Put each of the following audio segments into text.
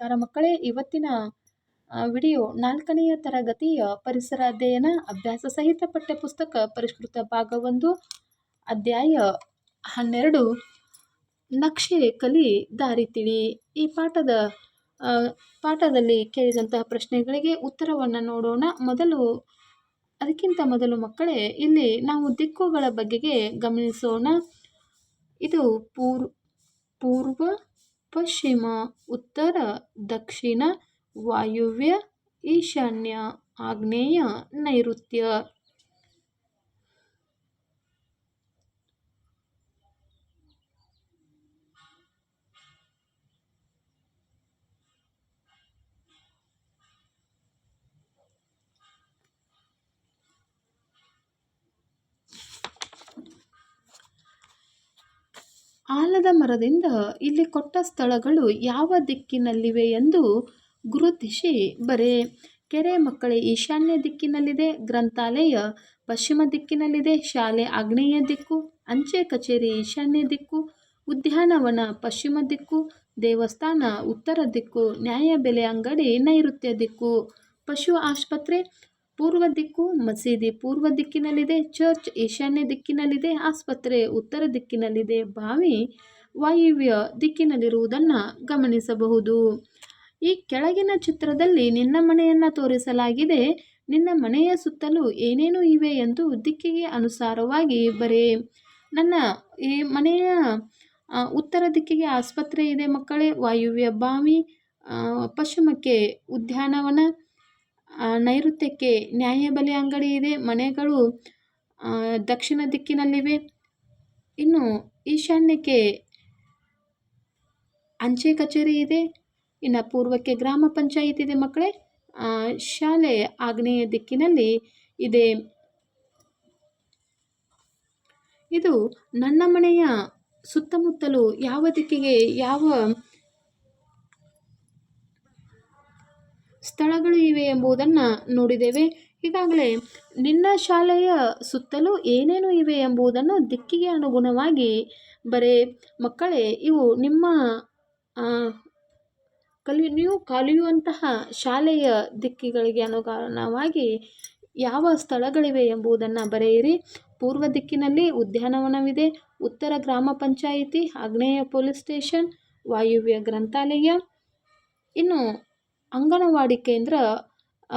ನಮಸ್ಕಾರ ಮಕ್ಕಳೇ, ಇವತ್ತಿನ ವಿಡಿಯೋ ನಾಲ್ಕನೆಯ ತರಗತಿಯ ಪರಿಸರ ಅಧ್ಯಯನ ಅಭ್ಯಾಸ ಸಹಿತ ಪಠ್ಯಪುಸ್ತಕ ಪರಿಷ್ಕೃತ ಭಾಗ ಒಂದು, ಅಧ್ಯಾಯ ಹನ್ನೆರಡು, ನಕ್ಷೆ ಕಲಿ ದಾರಿ ತಿಳಿ. ಈ ಪಾಠದ ಪಾಠದಲ್ಲಿ ಕೇಳಿದಂತಹ ಪ್ರಶ್ನೆಗಳಿಗೆ ಉತ್ತರವನ್ನು ನೋಡೋಣ. ಮೊದಲು, ಅದಕ್ಕಿಂತ ಮೊದಲು ಮಕ್ಕಳೇ, ಇಲ್ಲಿ ನಾವು ದಿಕ್ಕುಗಳ ಬಗೆಗೆ ಗಮನಿಸೋಣ. ಇದು ಪೂರ್, ಪೂರ್ವ ಪಶ್ಚಿಮ ಉತ್ತರ ದಕ್ಷಿಣ ವಾಯುವ್ಯ ಈಶಾನ್ಯ ಆಗ್ನೇಯ ನೈಋತ್ಯ. ಆಲದ ಮರದಿಂದ ಇಲ್ಲಿ ಕೊಟ್ಟ ಸ್ಥಳಗಳು ಯಾವ ದಿಕ್ಕಿನಲ್ಲಿವೆ ಎಂದು ಗುರುತಿಸಿ ಬರೆ. ಕೆರೆ ಮಕ್ಕಳ, ಈಶಾನ್ಯ ದಿಕ್ಕಿನಲ್ಲಿದೆ, ಗ್ರಂಥಾಲಯ ಪಶ್ಚಿಮ ದಿಕ್ಕಿನಲ್ಲಿದೆ, ಶಾಲೆ ಆಗ್ನೇಯ ದಿಕ್ಕು, ಅಂಚೆ ಕಚೇರಿ ಈಶಾನ್ಯ ದಿಕ್ಕು, ಉದ್ಯಾನವನ ಪಶ್ಚಿಮ ದಿಕ್ಕು, ದೇವಸ್ಥಾನ ಉತ್ತರ ದಿಕ್ಕು ನ್ಯಾಯಬೆಲೆ ಅಂಗಡಿ ನೈಋತ್ಯ ದಿಕ್ಕು. ಪಶು ಆಸ್ಪತ್ರೆ ಪೂರ್ವ ದಿಕ್ಕು ಮಸೀದಿ ಪೂರ್ವ ದಿಕ್ಕಿನಲ್ಲಿದೆ, ಚರ್ಚ್ ಈಶಾನ್ಯ ದಿಕ್ಕಿನಲ್ಲಿದೆ, ಆಸ್ಪತ್ರೆ ಉತ್ತರ ದಿಕ್ಕಿನಲ್ಲಿದೆ. ಬಾವಿ ವಾಯುವ್ಯ ದಿಕ್ಕಿನಲ್ಲಿರುವುದನ್ನು ಗಮನಿಸಬಹುದು. ಈ ಕೆಳಗಿನ ಚಿತ್ರದಲ್ಲಿ ನಿನ್ನ ಮನೆಯನ್ನು ತೋರಿಸಲಾಗಿದೆ. ನಿನ್ನ ಮನೆಯ ಸುತ್ತಲೂ ಏನೇನು ಇವೆ ಎಂದು ದಿಕ್ಕಿಗೆ ಅನುಸಾರವಾಗಿ ಬರೆ. ನನ್ನ ಈ ಮನೆಯ ಉತ್ತರ ದಿಕ್ಕಿಗೆ ಆಸ್ಪತ್ರೆ ಇದೆ ಮಕ್ಕಳೇ. ವಾಯುವ್ಯ ಬಾವಿ ಪಶ್ಚಿಮಕ್ಕೆ ಉದ್ಯಾನವನ ನೈಋತ್ಯಕ್ಕೆ ನ್ಯಾಯಬೆಲೆ ಅಂಗಡಿ ಇದೆ, ಮನೆಗಳು ದಕ್ಷಿಣ ದಿಕ್ಕಿನಲ್ಲಿವೆ. ಇನ್ನು ಈಶಾನ್ಯಕ್ಕೆ ಅಂಚೆ ಕಚೇರಿ ಇದೆ. ಇನ್ನು ಪೂರ್ವಕ್ಕೆ ಗ್ರಾಮ ಪಂಚಾಯತ್ ಇದೆ ಮಕ್ಕಳೇ. ಶಾಲೆ ಆಗ್ನೇಯ ದಿಕ್ಕಿನಲ್ಲಿ ಇದೆ. ಇದು ನನ್ನ ಮನೆಯ ಸುತ್ತಮುತ್ತಲು ಯಾವ ದಿಕ್ಕಿಗೆ ಯಾವ ಸ್ಥಳಗಳು ಇವೆ ಎಂಬುದನ್ನು ನೋಡಿದ್ದೇವೆ. ಈಗಾಗಲೇ ನಿನ್ನ ಶಾಲೆಯ ಸುತ್ತಲೂ ಏನೇನು ಇವೆ ಎಂಬುದನ್ನು ದಿಕ್ಕಿಗೆ ಅನುಗುಣವಾಗಿ ಬರೇ. ಮಕ್ಕಳೇ, ಇವು ನಿಮ್ಮ ಕಲಿ ನೀವು ಕಲಿಯುವಂತಹ ಶಾಲೆಯ ದಿಕ್ಕಿಗಳಿಗೆ ಅನುಗುಣವಾಗಿ ಯಾವ ಸ್ಥಳಗಳಿವೆ ಎಂಬುದನ್ನು ಬರೆಯಿರಿ. ಪೂರ್ವ ದಿಕ್ಕಿನಲ್ಲಿ ಉದ್ಯಾನವನವಿದೆ, ಉತ್ತರ ಗ್ರಾಮ ಪಂಚಾಯಿತಿ, ಆಗ್ನೇಯ ಪೊಲೀಸ್ ಸ್ಟೇಷನ್, ವಾಯುವ್ಯ ಗ್ರಂಥಾಲಯ. ಇನ್ನು ಅಂಗನವಾಡಿ ಕೇಂದ್ರ,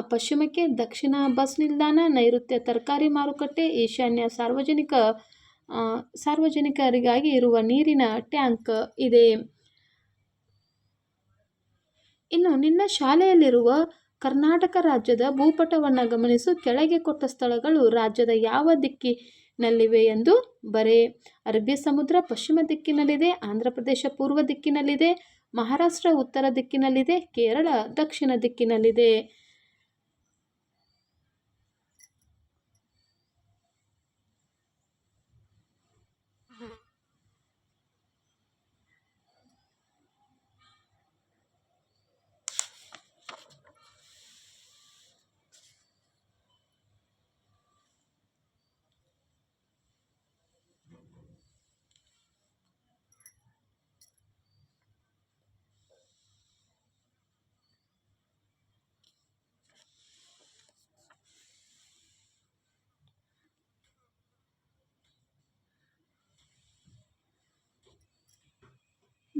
ಪಶ್ಚಿಮಕ್ಕೆ ದಕ್ಷಿಣ ಬಸ್ ನಿಲ್ದಾಣ, ನೈಋತ್ಯ ತರಕಾರಿ ಮಾರುಕಟ್ಟೆ, ಈಶಾನ್ಯ ಸಾರ್ವಜನಿಕ ಸಾರ್ವಜನಿಕರಿಗಾಗಿ ಇರುವ ನೀರಿನ ಟ್ಯಾಂಕ್ ಇದೆ. ಇನ್ನು ನಿನ್ನ ಶಾಲೆಯಲ್ಲಿರುವ ಕರ್ನಾಟಕ ರಾಜ್ಯದ ಭೂಪಟವನ್ನು ಗಮನಿಸು. ಕೆಳಗೆ ಕೊಟ್ಟ ಸ್ಥಳಗಳು ರಾಜ್ಯದ ಯಾವ ದಿಕ್ಕಿನಲ್ಲಿವೆ ಎಂದು ಬರೆ. ಅರಬ್ಬಿ ಸಮುದ್ರ ಪಶ್ಚಿಮ ದಿಕ್ಕಿನಲ್ಲಿದೆ, ಆಂಧ್ರ ಪ್ರದೇಶ ಪೂರ್ವ ದಿಕ್ಕಿನಲ್ಲಿದೆ ಮಹಾರಾಷ್ಟ್ರ ಉತ್ತರ ದಿಕ್ಕಿನಲ್ಲಿದೆ ಕೇರಳ ದಕ್ಷಿಣ ದಿಕ್ಕಿನಲ್ಲಿದೆ.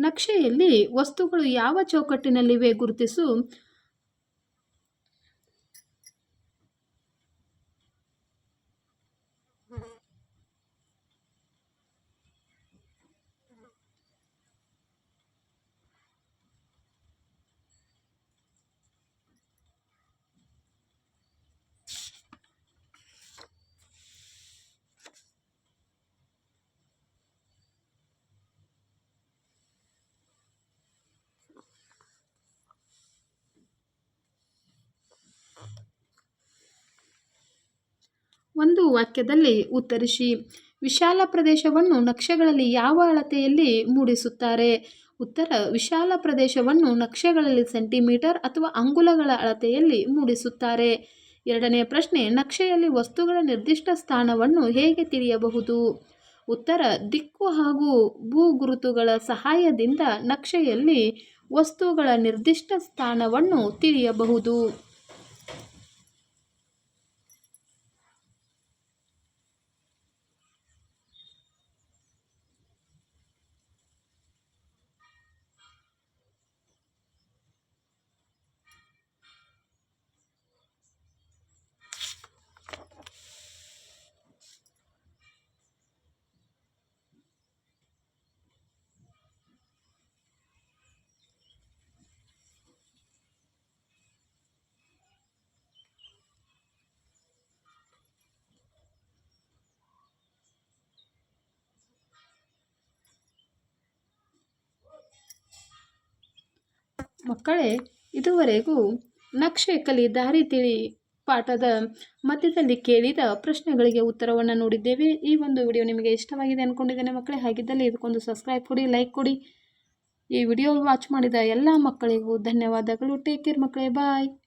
ನಕ್ಷೆಯಲ್ಲಿ ವಸ್ತುಗಳು ಯಾವ ಚೌಕಟ್ಟಿನಲ್ಲಿವೆ ಗುರುತಿಸು. ಒಂದು ವಾಕ್ಯದಲ್ಲಿ ಉತ್ತರಿಸಿ, ವಿಶಾಲ ಪ್ರದೇಶವನ್ನು ನಕ್ಷೆಗಳಲ್ಲಿ ಯಾವ ಅಳತೆಯಲ್ಲಿ ಮೂಡಿಸುತ್ತಾರೆ? ಉತ್ತರ, ವಿಶಾಲ ಪ್ರದೇಶವನ್ನು ನಕ್ಷೆಗಳಲ್ಲಿ ಸೆಂಟಿಮೀಟರ್ ಅಥವಾ ಅಂಗುಲಗಳ ಅಳತೆಯಲ್ಲಿ ಮೂಡಿಸುತ್ತಾರೆ. ಎರಡನೇ ಪ್ರಶ್ನೆ, ನಕ್ಷೆಯಲ್ಲಿ ವಸ್ತುಗಳ ನಿರ್ದಿಷ್ಟ ಸ್ಥಾನವನ್ನು ಹೇಗೆ ತಿಳಿಯಬಹುದು? ಉತ್ತರ, ದಿಕ್ಕು ಹಾಗೂ ಭೂಗುರುತುಗಳ ಸಹಾಯದಿಂದ ನಕ್ಷೆಯಲ್ಲಿ ವಸ್ತುಗಳ ನಿರ್ದಿಷ್ಟ ಸ್ಥಾನವನ್ನು ತಿಳಿಯಬಹುದು. ಮಕ್ಕಳೇ, ಇದುವರೆಗೂ ನಕ್ಷೆ ಕಲಿ ದಾರಿ ತಿಳಿ ಪಾಠದ ಮಧ್ಯದಲ್ಲಿ ಕೇಳಿದ ಪ್ರಶ್ನೆಗಳಿಗೆ ಉತ್ತರವನ್ನು ನೋಡಿದ್ದೇವೆ. ಈ ಒಂದು ವಿಡಿಯೋ ನಿಮಗೆ ಇಷ್ಟವಾಗಿದೆ ಅಂದ್ಕೊಂಡಿದ್ದೇನೆ ಮಕ್ಕಳೇ. ಹಾಗಿದ್ದಲ್ಲಿ ಇದಕ್ಕೊಂದು ಸಬ್ಸ್ಕ್ರೈಬ್ ಕೊಡಿ ಲೈಕ್ ಕೊಡಿ. ಈ ವಿಡಿಯೋ ವಾಚ್ ಮಾಡಿದ ಎಲ್ಲ ಮಕ್ಕಳಿಗೂ ಧನ್ಯವಾದಗಳು. ಟೇಕ್ ಕೇರ್ ಮಕ್ಕಳೇ. ಬಾಯ್